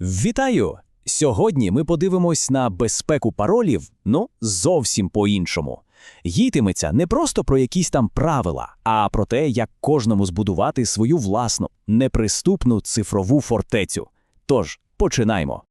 Вітаю! Сьогодні ми подивимось на безпеку паролів, ну, зовсім по-іншому. Гітиметься не просто про якісь там правила, а про те, як кожному збудувати свою власну, неприступну цифрову фортецю. Тож, починаємо.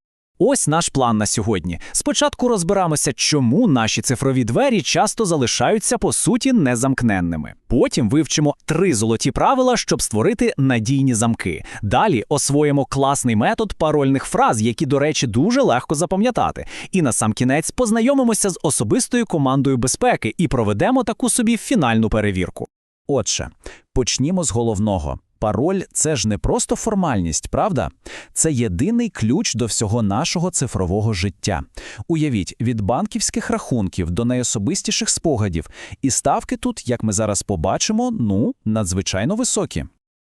Ось наш план на сьогодні. Спочатку розберемося, чому наші цифрові двері часто залишаються по суті незамкненними. Потім вивчимо три золоті правила, щоб створити надійні замки. Далі освоїмо класний метод парольних фраз, які, до речі, дуже легко запам'ятати. І на сам кінець познайомимося з особистою командою безпеки і проведемо таку собі фінальну перевірку. Отже, почнімо з головного. Пароль це ж не просто формальність, правда? Це єдиний ключ до всього нашого цифрового життя. Уявіть, від банківських рахунків до найособистіших спогадів. І ставки тут, як ми зараз побачимо, ну, надзвичайно високі.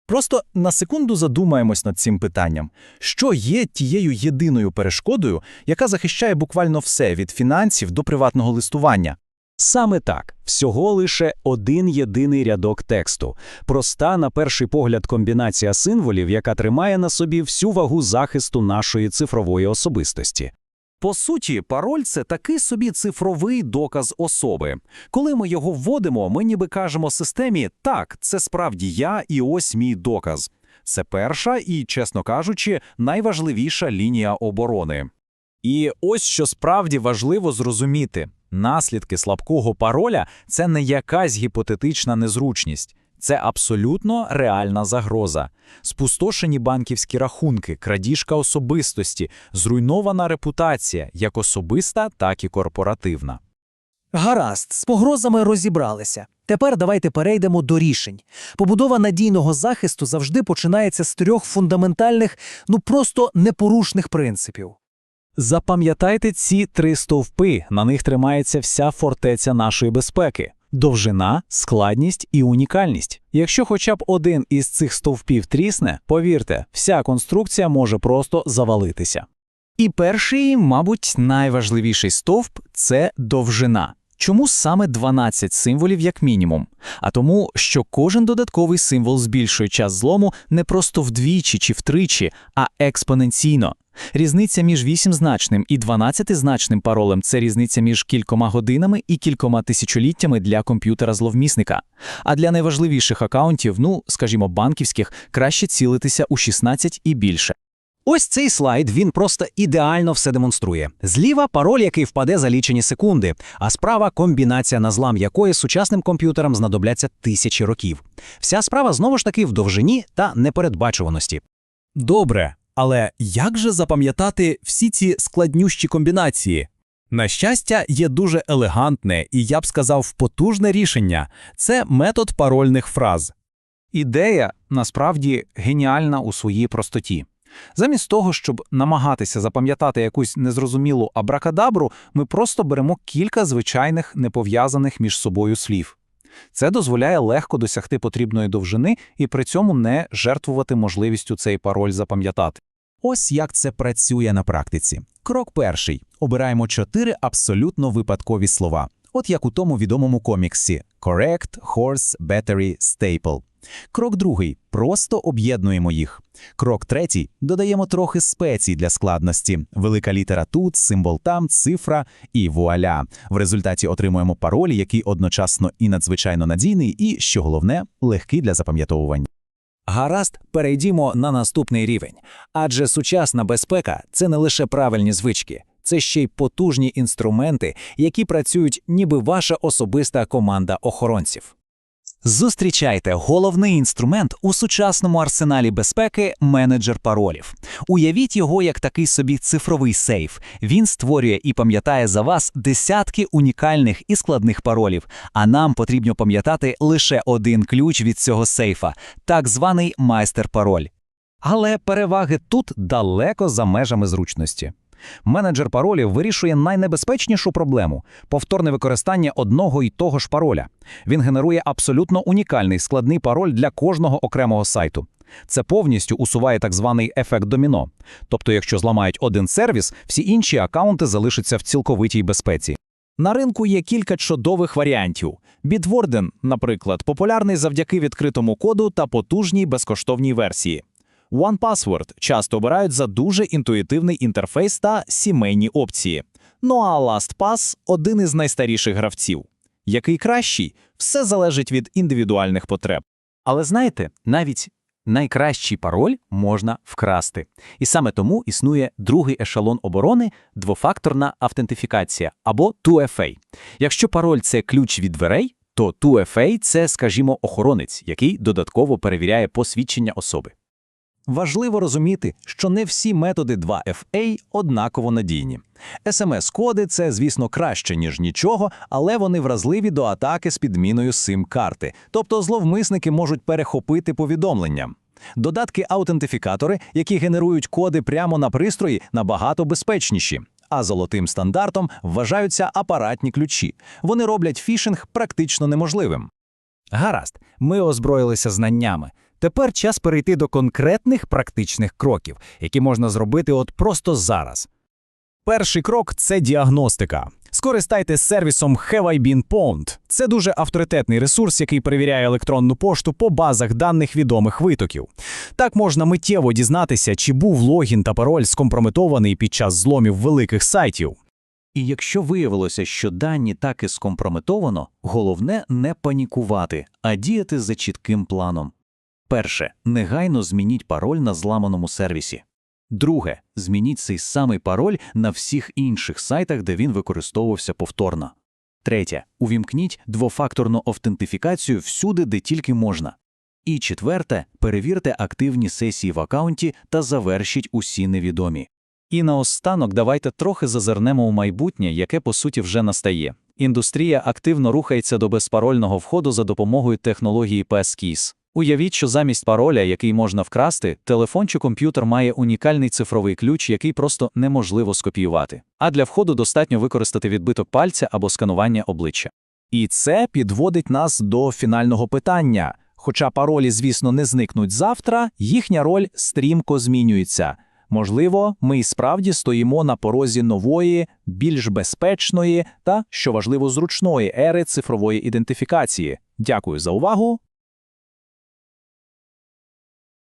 Просто на секунду задумаємось над цим питанням. Що є тією єдиною перешкодою, яка захищає буквально все від фінансів до приватного листування? Саме так, всього лише один єдиний рядок тексту. Проста, на перший погляд, комбінація символів, яка тримає на собі всю вагу захисту нашої цифрової особистості. По суті, пароль це такий собі цифровий доказ особи. Коли ми його вводимо, ми ніби кажемо системі «так, це справді я і ось мій доказ». Це перша і, чесно кажучи, найважливіша лінія оборони. І ось що справді важливо зрозуміти. Наслідки слабкого пароля – це не якась гіпотетична незручність. Це абсолютно реальна загроза. Спустошені банківські рахунки, крадіжка особистості, зруйнована репутація як особиста, так і корпоративна. Гаразд, з погрозами розібралися. Тепер давайте перейдемо до рішень. Побудова надійного захисту завжди починається з трьох фундаментальних, ну просто непорушних принципів. Запам'ятайте ці три стовпи, на них тримається вся фортеця нашої безпеки. Довжина, складність і унікальність. Якщо хоча б один із цих стовпів трісне, повірте, вся конструкція може просто завалитися. І перший, мабуть, найважливіший стовп це довжина. Чому саме 12 символів як мінімум? А тому, що кожен додатковий символ збільшує час злому не просто вдвічі чи втричі, а експоненційно. Різниця між 8-значним і 12-значним паролем – це різниця між кількома годинами і кількома тисячоліттями для комп'ютера зловмісника. А для найважливіших акаунтів, ну, скажімо, банківських, краще цілитися у 16 і більше. Ось цей слайд він просто ідеально все демонструє. Зліва пароль, який впаде за лічені секунди, а справа комбінація на злам якої сучасним комп'ютерам знадобляться тисячі років. Вся справа знову ж таки в довжині та непередбачуваності. Добре, але як же запам'ятати всі ці складнющі комбінації? На щастя, є дуже елегантне і, я б сказав, потужне рішення це метод парольних фраз. Ідея насправді геніальна у своїй простоті. Замість того, щоб намагатися запам'ятати якусь незрозумілу абракадабру, ми просто беремо кілька звичайних непов'язаних між собою слів. Це дозволяє легко досягти потрібної довжини і при цьому не жертвувати можливістю цей пароль запам'ятати. Ось як це працює на практиці. Крок перший. Обираємо чотири абсолютно випадкові слова. От як у тому відомому коміксі Correct, Horse, Battery, Staple. Крок другий. Просто об'єднуємо їх. Крок третій. Додаємо трохи спецій для складності. Велика літера тут, символ там, цифра і вуаля. В результаті отримуємо пароль, який одночасно і надзвичайно надійний, і, що головне, легкий для запам'ятовування. Гаразд, перейдімо на наступний рівень. Адже сучасна безпека це не лише правильні звички, це ще й потужні інструменти, які працюють ніби ваша особиста команда охоронців. Зустрічайте головний інструмент у сучасному арсеналі безпеки менеджер паролів. Уявіть його як такий собі цифровий сейф. Він створює і пам'ятає за вас десятки унікальних і складних паролів. А нам потрібно пам'ятати лише один ключ від цього сейфа так званий майстер-пароль. Але переваги тут далеко за межами зручності. Менеджер паролів вирішує найнебезпечнішу проблему повторне використання одного і того ж пароля. Він генерує абсолютно унікальний складний пароль для кожного окремого сайту. Це повністю усуває так званий ефект доміно. Тобто, якщо зламають один сервіс, всі інші акаунти залишаться в цілковитій безпеці. На ринку є кілька чудових варіантів. Bitwarden, наприклад, популярний завдяки відкритому коду та потужній безкоштовній версії. OnePassword часто обирають за дуже інтуїтивний інтерфейс та сімейні опції. Ну а LastPass – один із найстаріших гравців. Який кращий – все залежить від індивідуальних потреб. Але знаєте, навіть найкращий пароль можна вкрасти. І саме тому існує другий ешелон оборони – двофакторна автентифікація або 2FA. Якщо пароль – це ключ від дверей, то 2FA – це, скажімо, охоронець, який додатково перевіряє посвідчення особи. Важливо розуміти, що не всі методи 2FA однаково надійні. SMS-коди – це, звісно, краще, ніж нічого, але вони вразливі до атаки з підміною сим-карти, тобто зловмисники можуть перехопити повідомлення. Додатки-аутентифікатори, які генерують коди прямо на пристрої, набагато безпечніші. А золотим стандартом вважаються апаратні ключі. Вони роблять фішинг практично неможливим. Гаразд, ми озброїлися знаннями. Тепер час перейти до конкретних практичних кроків, які можна зробити от просто зараз. Перший крок це діагностика. Скористайтесь сервісом Have I Been Pwned. Це дуже авторитетний ресурс, який перевіряє електронну пошту по базах даних відомих витоків. Так можна миттєво дізнатися, чи був логін та пароль скомпрометований під час зломів великих сайтів. І якщо виявилося, що дані так і скомпрометовано, головне не панікувати, а діяти за чітким планом. Перше, негайно змініть пароль на зламаному сервісі. Друге, змініть цей самий пароль на всіх інших сайтах, де він використовувався повторно. Третє, увімкніть двофакторну автентифікацію всюди, де тільки можна. І четверте, перевірте активні сесії в акаунті та завершіть усі невідомі. І наостанок давайте трохи зазирнемо у майбутнє, яке по суті вже настає. Індустрія активно рухається до безпарольного входу за допомогою технології PSKeys. Уявіть, що замість пароля, який можна вкрасти, телефон чи комп'ютер має унікальний цифровий ключ, який просто неможливо скопіювати. А для входу достатньо використати відбиток пальця або сканування обличчя. І це підводить нас до фінального питання. Хоча паролі, звісно, не зникнуть завтра, їхня роль стрімко змінюється. Можливо, ми і справді стоїмо на порозі нової, більш безпечної та, що важливо, зручної ери цифрової ідентифікації. Дякую за увагу.